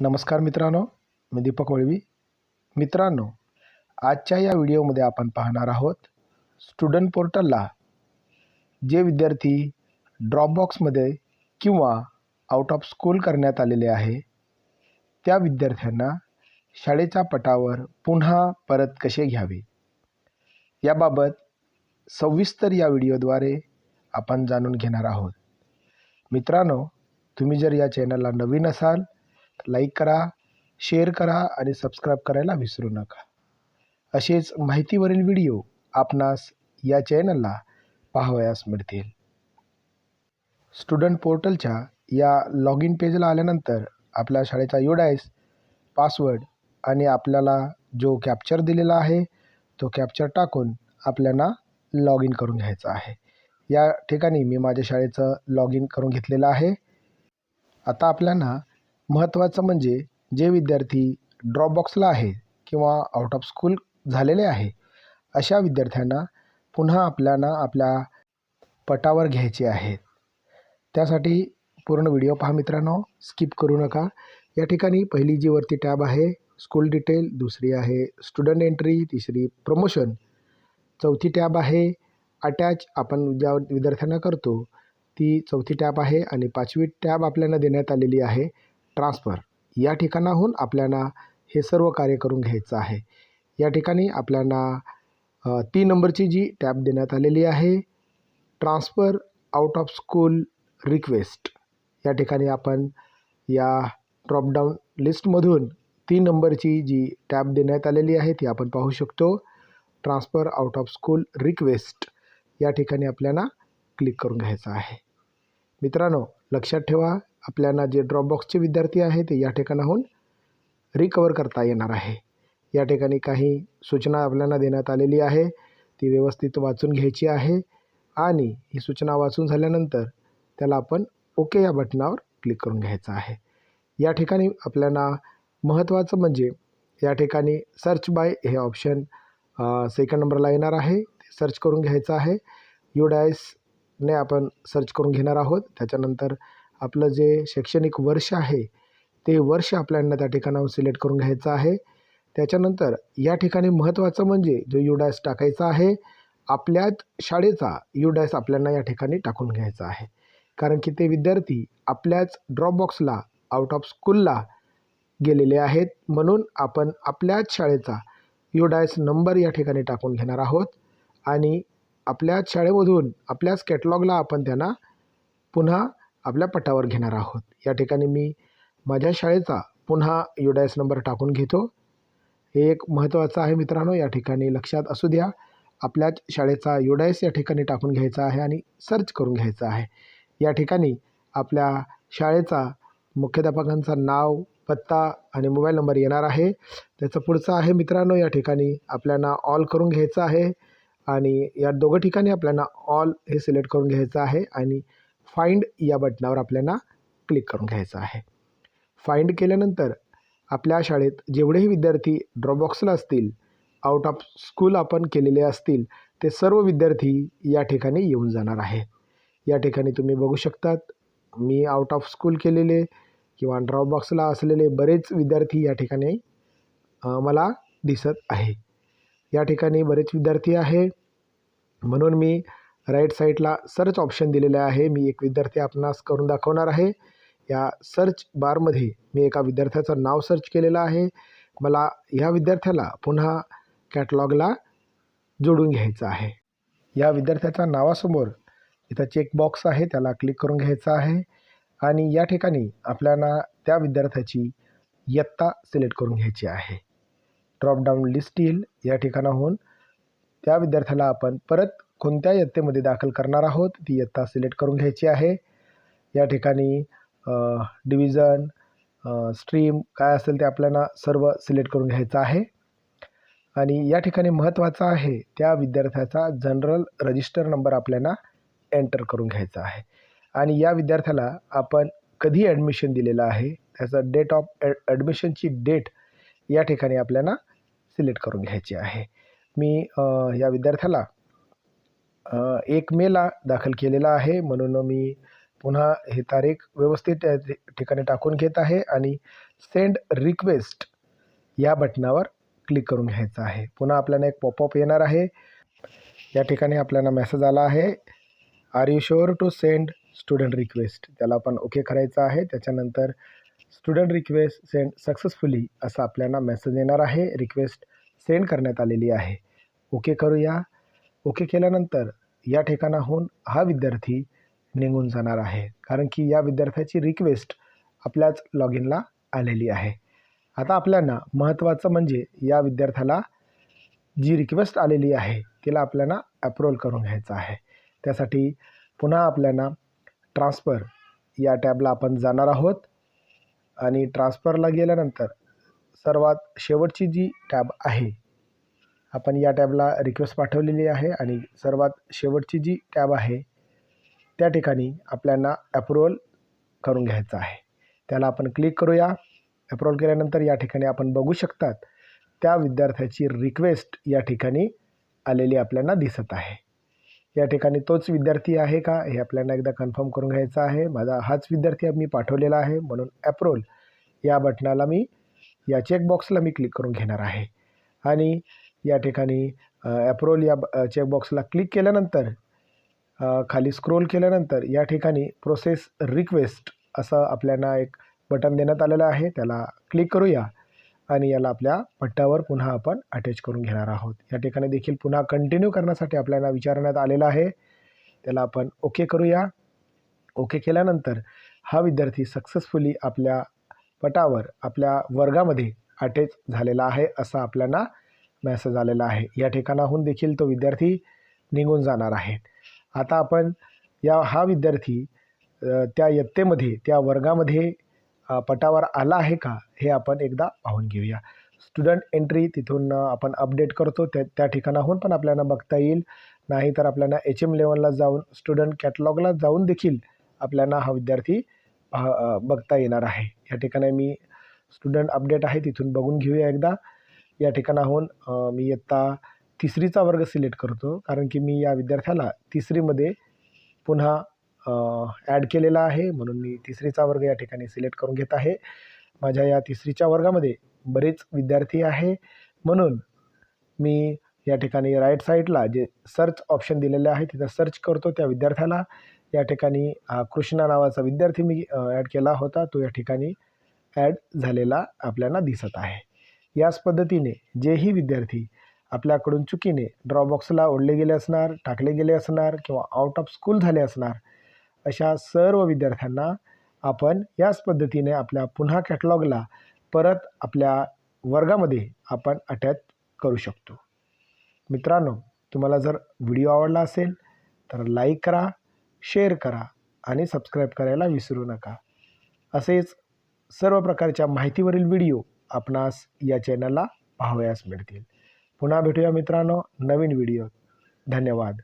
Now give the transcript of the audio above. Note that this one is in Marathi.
नमस्कार मित्रांनो मी दीपक वळवी. मित्रांनो आजच्या या व्हिडिओमध्ये आपण पाहणार आहोत स्टुडंट पोर्टलला जे विद्यार्थी ड्रॉपबॉक्समध्ये किंवा आउट ऑफ स्कूल करण्यात आलेले आहे त्या विद्यार्थ्यांना शाळेच्या पटावर पुन्हा परत कसे घ्यावे? याबाबत सविस्तर या व्हिडिओद्वारे आपण जाणून घेणार आहोत. मित्रांनो तुम्ही जर या चॅनलला नवीन असाल लाईक करा शेअर करा आणि सबस्क्राईब करायला विसरू नका. असेच माहितीवरील व्हिडिओ आपणास या चॅनलला पाहावयास मिळतील. स्टुडंट पोर्टलच्या या लॉग इन पेजला आल्यानंतर आपल्या शाळेचा युडायस पासवर्ड आणि आपल्याला जो कॅप्चर दिलेला आहे तो कॅप्चर टाकून आपल्याला लॉग इन करून घ्यायचा आहे. या ठिकाणी मी माझ्या शाळेचं लॉग इन करून घेतलेलं आहे. आता आपल्याला महत्त्वाचं म्हणजे जे विद्यार्थी ड्रॉपबॉक्सला आहे किंवा आउट ऑफ स्कूल झालेले आहे अशा विद्यार्थ्यांना पुन्हा आपल्याला आपल्या पटावर घ्यायचे आहेत त्यासाठी पूर्ण व्हिडिओ पहा मित्रांनो. स्किप करू नका. या ठिकाणी पहिली जी वरती टॅब आहे स्कूल डिटेल दुसरी आहे स्टुडंट एंट्री तिसरी प्रमोशन चौथी टॅब आहे अटॅच आपण ज्या विद्यार्थ्यांना करतो ती चौथी टॅब आहे आणि पाचवी टॅब आपल्याला देण्यात आलेली आहे. ट्रान्सफर या ठिकाणाहून आपल्याला हे सर्व कार्य करून घ्यायचं आहे. या ठिकाणी आपल्याला तीन नंबरची जी टॅब देण्यात आलेली आहे transfer out of school request या ठिकाणी आपण या ड्रॉपडाऊन लिस्टमधून तीन नंबरची जी टॅब देण्यात आलेली आहे ती आपण पाहू शकतो. Transfer out of school request या ठिकाणी आपल्याला क्लिक करून घ्यायचं आहे. मित्रांनो लक्षात ठेवा आपल्याला जे ड्रॉपबॉक्सचे विद्यार्थी आहे ते या ठिकाणाहून रिकवर करता येणार आहे. या ठिकाणी काही सूचना आपल्याला देण्यात आलेली आहे. ती व्यवस्थित वाचून घ्यायची आहे आणि ही सूचना वाचून झाल्यानंतर त्याला आपण ओके या बटनावर क्लिक करून घ्यायचं आहे. या ठिकाणी आपल्याला महत्त्वाचं म्हणजे या ठिकाणी सर्च बाय हे ऑप्शन सेकंड नंबरला येणार आहे. ते सर्च करून घ्यायचं आहे. युडायसने आपण सर्च करून घेणार आहोत. त्याच्यानंतर आपलं जे शैक्षणिक वर्ष आहे ते वर्ष आपल्याला त्या ठिकाणावर सिलेक्ट करून घ्यायचं आहे. त्याच्यानंतर या ठिकाणी महत्त्वाचं म्हणजे जो युडॅस टाकायचा आहे आपल्याच शाळेचा युडॅस आपल्याला या ठिकाणी टाकून घ्यायचा आहे. कारण की ते विद्यार्थी आपल्याच ड्रॉपबॉक्सला आउट ऑफ स्कूलला गेलेले आहेत. म्हणून आपण आपल्याच शाळेचा युडॅस नंबर या ठिकाणी टाकून घेणार आहोत. आणि आपल्याच शाळेमधून आपल्याच कॅटलॉगला आपण त्यांना पुन्हा आपल्या पटावर घेणार आहोत. या ठिकाणी मी माझ्या शाळेचा पुन्हा युडायस नंबर टाकून घेतो. हे एक महत्त्वाचं आहे मित्रांनो या ठिकाणी लक्षात असू द्या. आपल्याच शाळेचा युडायस या ठिकाणी टाकून घ्यायचा आहे आणि सर्च करून घ्यायचा आहे. या ठिकाणी आपल्या शाळेचा मुख्याध्यापकांचं नाव पत्ता आणि मोबाईल नंबर येणार आहे. त्याचं पुढचं आहे मित्रांनो या ठिकाणी आपल्याला ऑल करून घ्यायचं आहे. आणि या दोघं ठिकाणी आपल्याला ऑल हे सिलेक्ट करून घ्यायचं आहे. आणि फाइंड या बटनावर आपल्याला क्लिक करून घ्यायचं आहे. फाइंड केल्यानंतर आपल्या शाळेत जेवढेही विद्यार्थी ड्रॉपबॉक्सला असतील आउट ऑफ स्कूल आपण केलेले असतील ते सर्व विद्यार्थी या ठिकाणी येऊन जाणार आहे. या ठिकाणी तुम्ही बघू शकतात मी आउट ऑफ स्कूल केलेले किंवा ड्रॉपबॉक्सला असलेले बरेच विद्यार्थी या ठिकाणी मला दिसत आहे. या ठिकाणी बरेच विद्यार्थी आहे. म्हणून मी राईट साईडला सर्च ऑप्शन दिलेले आहे. मी एक विद्यार्थी आपणास करून दाखवणार आहे. या सर्च बारमध्ये मी एका विद्यार्थ्याचं नाव सर्च केलेलं आहे. मला ह्या विद्यार्थ्याला पुन्हा कॅटलॉगला जोडून घ्यायचं आहे. या विद्यार्थ्याच्या नावासमोर इथं चेकबॉक्स आहे. त्याला क्लिक करून घ्यायचं आहे. आणि या ठिकाणी आपल्याला त्या विद्यार्थ्याची इयत्ता सिलेक्ट करून घ्यायची आहे. ड्रॉपडाऊन लिस्ट येईल. या ठिकाणाहून त्या विद्यार्थ्याला आपण परत कोणत्या इयत्तेमध्ये दाखल करणार आहोत? ती इयत्ता सिलेक्ट करून घ्यायची आहे. या ठिकाणी डिव्हिजन स्ट्रीम काय असेल ते आपल्याला सर्व सिलेक्ट करून घ्यायचं आहे. आणि या ठिकाणी महत्त्वाचं आहे त्या विद्यार्थ्याचा जनरल रजिस्टर नंबर आपल्याला एंटर करून घ्यायचा आहे. आणि या विद्यार्थ्याला आपण कधी ॲडमिशन दिलेलं आहे? त्याचं डेट ऑफ ॲडमिशनची डेट या ठिकाणी आपल्याला सिलेक्ट करून घ्यायची आहे. मी या विद्यार्थ्याला एक मेला दाखल केलेला आहे. म्हणून मी पुन्हा हे तारीख व्यवस्थित त्या ठिकाणी टाकून घेत आहे आणि सेंड रिक्वेस्ट या बटनावर क्लिक करून घ्यायचं आहे. पुन्हा आपल्याला एक पॉपअप येणार आहे. या ठिकाणी आपल्याला मेसेज आला आहे. Are you sure to send student request त्याला आपण ओके करायचं आहे. त्याच्यानंतर स्टुडंट रिक्वेस्ट सेंड सक्सेसफुली असा आपल्याला मेसेज येणार आहे. रिक्वेस्ट सेंड करण्यात आलेली आहे. ओके करूया. ओके केल्यानंतर या ठिकाणाहून हा विद्यार्थी निघून जाणार आहे. कारण की या विद्यार्थ्याची रिक्वेस्ट आपल्याच लॉग इनला आलेली आहे. आता आपल्याला महत्त्वाचं म्हणजे या विद्यार्थ्याला जी रिक्वेस्ट आलेली आहे तिला आपल्याला अप्रूव्हल करून घ्यायचं आहे. त्यासाठी पुन्हा आपल्याला ट्रान्सफर या टॅबला आपण जाणार आहोत. आणि ट्रान्सफरला गेल्यानंतर सर्वात शेवटची जी टॅब आहे आपण या टॅबला रिक्वेस्ट पाठवलेली आहे आणि सर्वात शेवटची जी टॅब आहे त्या ठिकाणी आपल्याला अप्रूव्हल करून घ्यायचं आहे. त्याला आपण क्लिक करूया. अप्रूव्हल केल्यानंतर या ठिकाणी आपण बघू शकतात त्या विद्यार्थ्याची रिक्वेस्ट या ठिकाणी आलेली आपल्याला दिसत आहे. या ठिकाणी तोच विद्यार्थी आहे का हे आपल्याला एकदा कन्फर्म करून घ्यायचं आहे. माझा हाच विद्यार्थी मी पाठवलेला आहे म्हणून ॲप्रोल या बटनाला मी या चेकबॉक्सला मी क्लिक करून घेणार आहे. आणि या ठिकाणी ॲप्रोल या चेकबॉक्सला क्लिक केल्यानंतर खाली स्क्रोल केल्यानंतर या ठिकाणी प्रोसेस रिक्वेस्ट असं आपल्याला एक बटन देण्यात आलेलं आहे. त्याला क्लिक करूया आणि याला आपल्या पट्ट्यावर पुन्हा आपण अटॅच करून घेणार आहोत. या ठिकाणी देखील पुन्हा कंटिन्यू करण्यासाठी आपल्याला विचारण्यात आलेलं आहे. त्याला आपण ओके करूया. ओके केल्यानंतर हा विद्यार्थी सक्सेसफुली आपल्या पटावर आपल्या वर्गामध्ये अटॅच झालेला आहे असं आपल्याला मेसेज आलेला आहे. या ठिकाणाहून देखील तो विद्यार्थी निघून जाणार आहे. आता आपण या हा विद्यार्थी त्या यत्तेमध्ये त्या वर्गामध्ये पटावर आला आहे का? हे आपण एकदा पाहून घेऊया. स्टुडंट एंट्री तिथून आपण अपडेट करतो. त्या त्या ठिकाणाहून पण आपल्याला बघता येईल. नाही तर आपल्याला एच एम लेवलला जाऊन स्टुडंट कॅटलॉगला जाऊन देखील आपल्याला हा विद्यार्थी पहा बघता येणार आहे. या ठिकाणी मी स्टुडंट अपडेट आहे तिथून बघून घेऊया एकदा. या ठिकाणाहून मी इयत्ता तिसरीचा वर्ग सिलेक्ट करतो. कारण की मी या विद्यार्थ्याला तिसरीमध्ये पुन्हा ॲड केलेला आहे. म्हणून मी तिसरीचा वर्ग या ठिकाणी सिलेक्ट करून घेत आहे. माझ्या या तिसरीच्या वर्गामध्ये बरेच विद्यार्थी आहे. म्हणून मी या ठिकाणी राईट साईडला जे सर्च ऑप्शन दिलेले आहे तिथं सर्च करतो त्या विद्यार्थ्याला. या ठिकाणी कृष्णा नावाचा विद्यार्थी मी ॲड केला होता. तो या ठिकाणी ॲड झालेला आपल्याला दिसत आहे. याच पद्धतीने जेही विद्यार्थी आपल्याकडून चुकीने ड्रॉबॉक्सला ओढले गेले असणार टाकले गेले असणार किंवा आउट ऑफ स्कूल झाले असणार अशा सर्व विद्यार्थ्यांना आपण याच पद्धतीने आपल्या पुन्हा कॅटलॉगला परत आपल्या वर्गामध्ये आपण अटॅच करू शकतो. मित्रांनो तुम्हाला जर व्हिडिओ आवडला असेल तर लाईक करा शेअर करा आणि सबस्क्राईब करायला विसरू नका. असेच सर्व प्रकारच्या माहितीवरील व्हिडिओ आपणास या चॅनलला पाहावयास मिळतील. पुन्हा भेटूया मित्रांनो नवीन व्हिडिओ धन्यवाद.